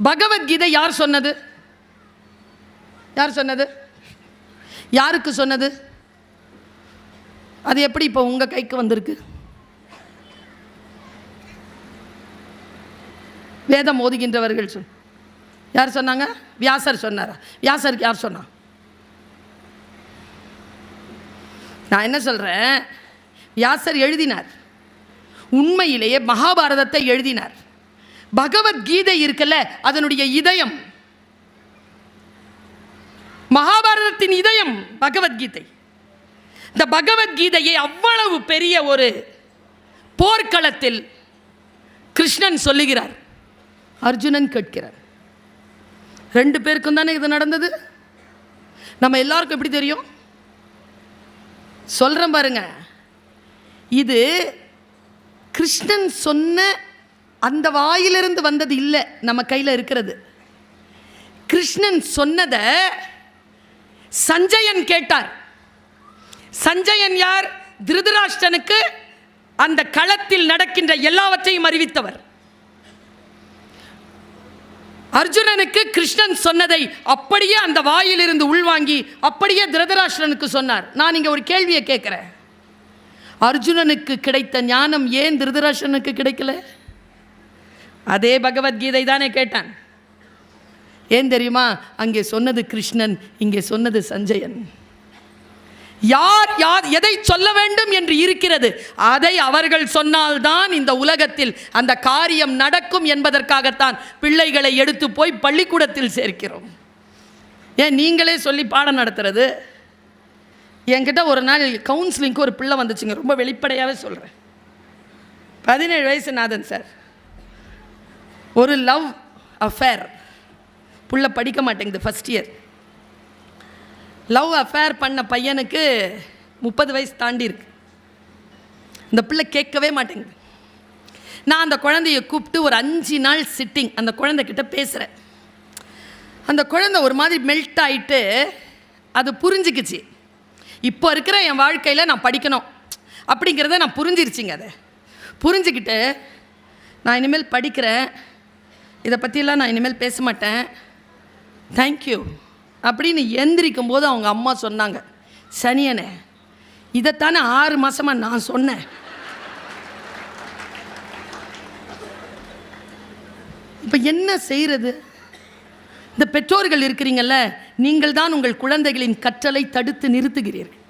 பகவத்கீதை யார் சொன்னது? யார் சொன்னது? யாருக்கு சொன்னது? அது எப்படி இப்போ உங்கள் கைக்கு வந்திருக்கு? வேதம் ஓதுகின்றவர்கள் சொல். யார் சொன்னாங்க? வியாசர் சொன்னாரா? வியாசருக்கு யார் சொன்னா? நான் என்ன சொல்கிறேன் வியாசர் எழுதினார். உண்மையிலேயே மகாபாரதத்தை எழுதினார். பகவத்கீதை இருக்குல்ல அதனுடைய இதயம். மகாபாரதத்தின் இதயம் பகவத்கீதை. இந்த பகவத்கீதையை அவ்வளவு பெரிய ஒரு போர்க்களத்தில் கிருஷ்ணன் சொல்லுகிறார். அர்ஜுனன் கேட்கிறார். ரெண்டு பேருக்கும் தானே இது நடந்தது? நம்ம எல்லாருக்கும் எப்படி தெரியும்? சொல்கிறேன் பாருங்க. இது கிருஷ்ணன் சொன்ன அந்த வாயிலிருந்து வந்தது இல்லை நம்ம கையில் இருக்கிறது. கிருஷ்ணன் சொன்னதை சஞ்சயன் கேட்டார். சஞ்சயன் யார்? திருதராஷ்டனுக்கு அந்த களத்தில் நடக்கின்ற எல்லாவற்றையும் அறிவித்தவர். அர்ஜுனனுக்கு கிருஷ்ணன் சொன்னதை அப்படியே அந்த வாயிலிருந்து உள்வாங்கி அப்படியே திருதராஷ்டனுக்கு சொன்னார். நான் இங்கே ஒரு கேள்வியை கேட்குறேன். அர்ஜுனனுக்கு கிடைத்த ஞானம் ஏன் திருதராஷ்டனுக்கு கிடைக்கல? அதே பகவத்கீதை தானே கேட்டான். ஏன் தெரியுமா? அங்கே சொன்னது கிருஷ்ணன் இங்கே சொன்னது சஞ்சயன். யார் யார் எதை சொல்ல வேண்டும் என்று இருக்கிறது? அதை அவர்கள் சொன்னால்தான் இந்த உலகத்தில் அந்த காரியம் நடக்கும் என்பதற்காகத்தான் பிள்ளைகளை எடுத்து போய் பள்ளிக்கூடத்தில் சேர்க்கிறோம். ஏன் நீங்களே சொல்லி பாடம் நடத்துறது? என்கிட்ட ஒரு நாள் கவுன்சிலிங்க்கு ஒரு பிள்ளை வந்துச்சுங்க. ரொம்ப வெளிப்படையாகவே சொல்கிறேன் பதினேழு வயசு நாதன் சார். ஒரு லவ் அஃபேர் புள்ள படிக்க மாட்டேங்குது ஃபஸ்ட் இயர் லவ் அஃபேர் பண்ண பையனுக்கு முப்பது வயசு தாண்டி இருக்கு. இந்த பிள்ளை கேட்கவே மாட்டேங்குது. நான் அந்த குழந்தைய கூப்பிட்டு ஒரு அஞ்சு நாள் சிட்டிங் அந்த குழந்தைகிட்ட பேசுகிறேன் அந்த குழந்தை ஒரு மாதிரி மெல்ட் ஆகிட்டு அது புரிஞ்சுக்குச்சு. இப்போ இருக்கிற என் வாழ்க்கையில் நான் படிக்கணும் அப்படிங்கிறத நான் புரிஞ்சிருச்சிங்க அதை. புரிஞ்சுக்கிட்டு நான் இனிமேல் படிக்கிறேன். இதை பற்றியெல்லாம் நான் இனிமேல் பேச மாட்டேன் தேங்க்யூ அப்படின்னு எந்திரிக்கும் போது அவங்க அம்மா சொன்னாங்க சனியனே இதைத்தானே ஆறு மாதமாக நான் சொன்னேன். இப்போ என்ன செய்கிறது இந்த பெற்றோர்கள் இருக்கிறீங்கள்ல நீங்கள் தான் உங்கள் குழந்தைகளின் கற்றலை தடுத்து நிறுத்துகிறீர்கள்.